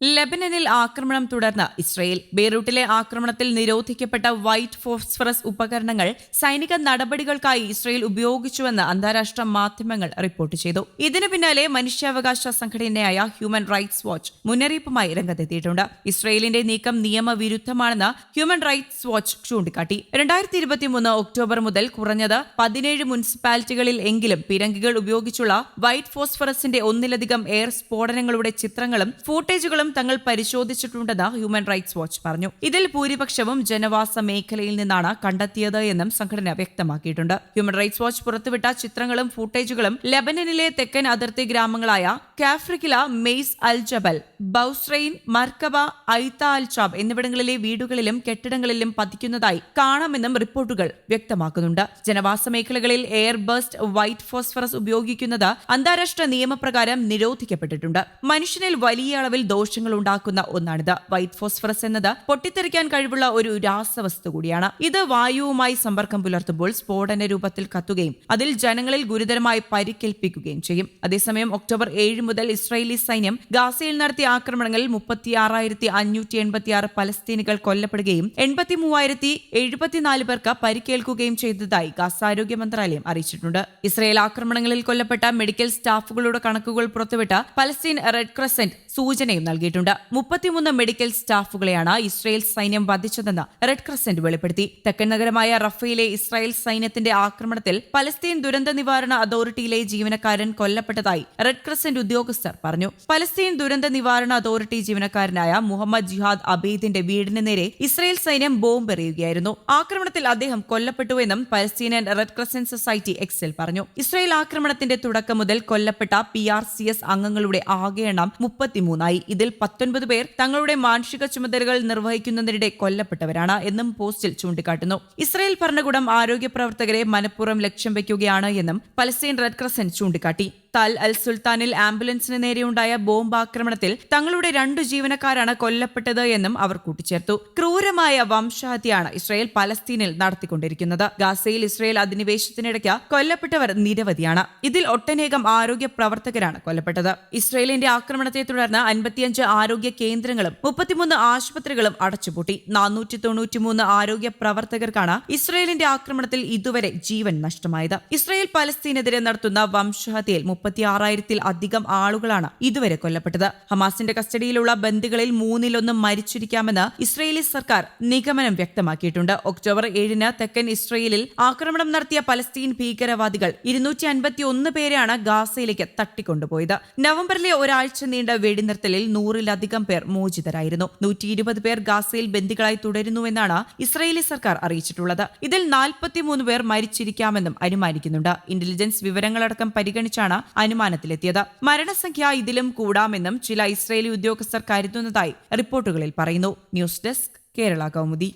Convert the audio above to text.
ലെബനനിൽ ആക്രമണം തുടർന്ന് ഇസ്രയേൽ ബെയ്റൂട്ടിലെ ആക്രമണത്തിൽ നിരോധിക്കപ്പെട്ട വൈറ്റ് ഫോസ്ഫറസ് ഉപകരണങ്ങൾ സൈനിക നടപടികൾക്കായി ഇസ്രയേൽ ഉപയോഗിച്ചുവെന്ന് അന്താരാഷ്ട്ര മാധ്യമങ്ങൾ റിപ്പോർട്ട് ചെയ്തു. ഇതിനു പിന്നാലെ മനുഷ്യാവകാശ സംഘടനയായ ഹ്യൂമൻ റൈറ്റ്സ് വാച്ച് മുന്നറിയിപ്പുമായി രംഗത്തെത്തിയിട്ടുണ്ട്. ഇസ്രയേലിന്റെ നീക്കം നിയമവിരുദ്ധമാണെന്ന് ഹ്യൂമൻ റൈറ്റ്സ് വാച്ച് ചൂണ്ടിക്കാട്ടി. രണ്ടായിരത്തി ഇരുപത്തിമൂന്ന് ഒക്ടോബർ മുതൽ കുറഞ്ഞത് പതിനേഴ് മുനിസിപ്പാലിറ്റികളിൽ എങ്കിലും പിരങ്കികൾ ഉപയോഗിച്ചുള്ള വൈറ്റ് ഫോസ്ഫറസിന്റെ ഒന്നിലധികം എയർ സ്ഫോടനങ്ങളുടെ ചിത്രങ്ങളും ഫൂട്ടേജുകളും തങ്ങൾ പരിശോധിച്ചിട്ടുണ്ടെന്ന് ഹ്യൂമൻ റൈറ്റ്സ് വാച്ച് പറഞ്ഞു. ഇതിൽ ഭൂരിപക്ഷവും ജനവാസ മേഖലയിൽ നിന്നാണ് കണ്ടെത്തിയത് എന്നും സംഘടന വ്യക്തമാക്കിയിട്ടുണ്ട്. ഹ്യൂമൻ റൈറ്റ്സ് വാച്ച് പുറത്തുവിട്ട ചിത്രങ്ങളും ഫൂട്ടേജുകളും ലെബനനിലെ തെക്കൻ അതിർത്തി ഗ്രാമങ്ങളായ കാഫ്രിക്കില മെയ്സ് അൽ ജബൽ ബൌസ്രൈൻ മർക്കബ ഐത്ത അൽ ചാബ് എന്നിവിടങ്ങളിലെ വീടുകളിലും കെട്ടിടങ്ങളിലും പതിക്കുന്നതായി കാണാമെന്നും റിപ്പോർട്ടുകൾ വ്യക്തമാക്കുന്നുണ്ട്. ജനവാസ മേഖലകളിൽ എയർ ബസ്റ്റ് വൈറ്റ് ഫോസ്ഫറസ് ഉപയോഗിക്കുന്നത് അന്താരാഷ്ട്ര നിയമപ്രകാരം നിരോധിക്കപ്പെട്ടിട്ടുണ്ട്. മനുഷ്യനിൽ വലിയ അളവിൽ ദോഷങ്ങൾ ഉണ്ടാക്കുന്ന ഒന്നാണിത് വൈറ്റ് ഫോസ്ഫറസ് എന്നത് പൊട്ടിത്തെറിക്കാൻ കഴിവുള്ള ഒരു രാസവസ്തു കൂടിയാണ്. ഇത് വായുവുമായി സമ്പർക്കം പുലർത്തുമ്പോൾ സ്ഫോടന രൂപത്തിൽ കത്തുകയും അതിൽ ജനങ്ങളിൽ ഗുരുതരമായി പരിക്കേൽപ്പിക്കുകയും ചെയ്യും. അതേസമയം ഒക്ടോബർ ഏഴ് മുതൽ ഇസ്രായേലി സൈന്യം ഗാസയിൽ നടത്തിയ ആക്രമണങ്ങളിൽ മുപ്പത്തിയാറായിരത്തി അഞ്ഞൂറ്റി എൺപത്തിയാറ് പലസ്തീനികൾ കൊല്ലപ്പെടുകയും എൺപത്തി മൂവായിരത്തി എഴുപത്തിനാല് പേർക്ക് പരിക്കേൽക്കുകയും ചെയ്തതായി ഗാസ ആരോഗ്യ മന്ത്രാലയം അറിയിച്ചിട്ടുണ്ട്. ഇസ്രായേൽ ആക്രമണങ്ങളിൽ കൊല്ലപ്പെട്ട മെഡിക്കൽ സ്റ്റാഫുകളുടെ കണക്കുകൾ പുറത്തുവിട്ട പലസ്തീൻ റെഡ് ക്രസന്റ് സൂചനയും നൽകിയിട്ടുണ്ട്. മുപ്പത്തിമൂന്ന് മെഡിക്കൽ സ്റ്റാഫുകളെയാണ് ഇസ്രായേൽ സൈന്യം വധിച്ചതെന്ന് റെഡ് ക്രസന്റ് വെളിപ്പെടുത്തി. തെക്കൻ നഗരമായ റഫയിലെ ഇസ്രായേൽ സൈന്യത്തിന്റെ ആക്രമണത്തിൽ പലസ്തീൻ ദുരന്ത നിവാരണ അതോറിറ്റിയിലെ ജീവനക്കാരൻ കൊല്ലപ്പെട്ടതായി റെഡ് ക്രസന്റ് ഉദ്യോഗസ്ഥർ പറഞ്ഞു. പലസ്തീൻ ദുരന്ത നിവാരണ അതോറിറ്റി ജീവനക്കാരനായ മുഹമ്മദ് ജിഹാദ് അബീദിന്റെ വീടിന് നേരെ ഇസ്രായേൽ സൈന്യം ബോംബ് എറിയുകയായിരുന്നു. ആക്രമണത്തിൽ അദ്ദേഹം കൊല്ലപ്പെട്ടുവെന്നും പലസ്തീനൻ റെഡ് ക്രസന്റ് സൊസൈറ്റി എക്സിൽ പറഞ്ഞു. ഇസ്രായേൽ ആക്രമണത്തിന്റെ തുടക്കം മുതൽ കൊല്ലപ്പെട്ട പി ആർ സി എസ് അംഗങ്ങളുടെ ആകെ എണ്ണം മുപ്പത്തിമൂന്നായി. ഇതിൽ പത്തൊൻപത് പേർ തങ്ങളുടെ മാനുഷിക ചുമതലകൾ നിർവഹിക്കുന്നതിനിടെ കൊല്ലപ്പെട്ടവരാണ് എന്നും പോസ്റ്റിൽ ചൂണ്ടിക്കാട്ടുന്നു. ഇസ്രായേൽ ഭരണകൂടം ആരോഗ്യ പ്രവർത്തകരെ മനഃപൂർവം ലക്ഷ്യം വയ്ക്കുകയാണ് എന്നും പലസ്തീൻ റെഡ് ക്രസന്റ് ചൂണ്ടിക്കാട്ടി. തൽ അൽ സുൽത്താനിൽ ആംബുലൻസിന് നേരെയുണ്ടായ ബോംബ് ആക്രമണത്തിൽ തങ്ങളുടെ രണ്ടു ജീവനക്കാരാണ് കൊല്ലപ്പെട്ടത് എന്നും അവർ കൂട്ടിച്ചേർത്തു. ക്രൂരമായ വംശഹത്യാണ് ഇസ്രയേൽ പലസ്തീനിൽ നടത്തിക്കൊണ്ടിരിക്കുന്നത്. ഗാസയിൽ ഇസ്രയേൽ അധിനിവേശത്തിനിടയ്ക്ക് കൊല്ലപ്പെട്ടവർ നിരവധിയാണ്. ഇതിൽ ഒട്ടനേകം ആരോഗ്യ പ്രവർത്തകരാണ് കൊല്ലപ്പെട്ടത്. ഇസ്രയേലിന്റെ ആക്രമണത്തെ തുടർന്ന് അൻപത്തിയഞ്ച് ആരോഗ്യ കേന്ദ്രങ്ങളും മുപ്പത്തിമൂന്ന് ആശുപത്രികളും അടച്ചുപൂട്ടി. നാനൂറ്റി തൊണ്ണൂറ്റിമൂന്ന് ആരോഗ്യ പ്രവർത്തകർക്കാണ് ഇസ്രയേലിന്റെ ആക്രമണത്തിൽ ഇതുവരെ ജീവൻ നഷ്ടമായത്. ഇസ്രയേൽ പലസ്തീനെതിരെ നടത്തുന്ന വംശഹത്യയിൽ മുപ്പത്തിയാറായിരത്തിൽ അധികം ആളുകളാണ് ഇതുവരെ കൊല്ലപ്പെട്ടത്. ഹമാസിന്റെ കസ്റ്റഡിയിലുള്ള ബന്ദികളിൽ മൂന്നിലൊന്ന് മരിച്ചിരിക്കാമെന്ന് ഇസ്രയേലി സർക്കാർ നിഗമനം വ്യക്തമാക്കിയിട്ടുണ്ട്. ഒക്ടോബർ ഏഴിന് തെക്കൻ ഇസ്രയേലിൽ ആക്രമണം നടത്തിയ പലസ്തീൻ ഭീകരവാദികൾ ഇരുന്നൂറ്റി അൻപത്തി ഒന്ന് പേരെയാണ് ഗാസയിലേക്ക് തട്ടിക്കൊണ്ടുപോയത്. നവംബറിലെ ഒരാഴ്ച നീണ്ട വെടിനിർത്തലിൽ നൂറിലധികം പേർ മോചിതരായിരുന്നു. നൂറ്റി ഇരുപത് പേർ ഗാസയിൽ ബന്ദികളായി തുടരുന്നുവെന്നാണ് ഇസ്രയേലി സർക്കാർ അറിയിച്ചിട്ടുള്ളത്. ഇതിൽ നാൽപ്പത്തിമൂന്ന് പേർ മരിച്ചിരിക്കാമെന്നും അനുമാനിക്കുന്നുണ്ട്. ഇന്റലിജൻസ് വിവരങ്ങളടക്കം പരിഗണിച്ചാണ് അനുമാനത്തിലെത്തിയത്. മരണസംഖ്യ ഇതിലും കൂടാമെന്നും ചില ഇസ്രയേലി ഉദ്യോഗസ്ഥർ കരുതുന്നതായി റിപ്പോർട്ടുകളിൽ പറയുന്നു. News desk Kerala Kaumudi.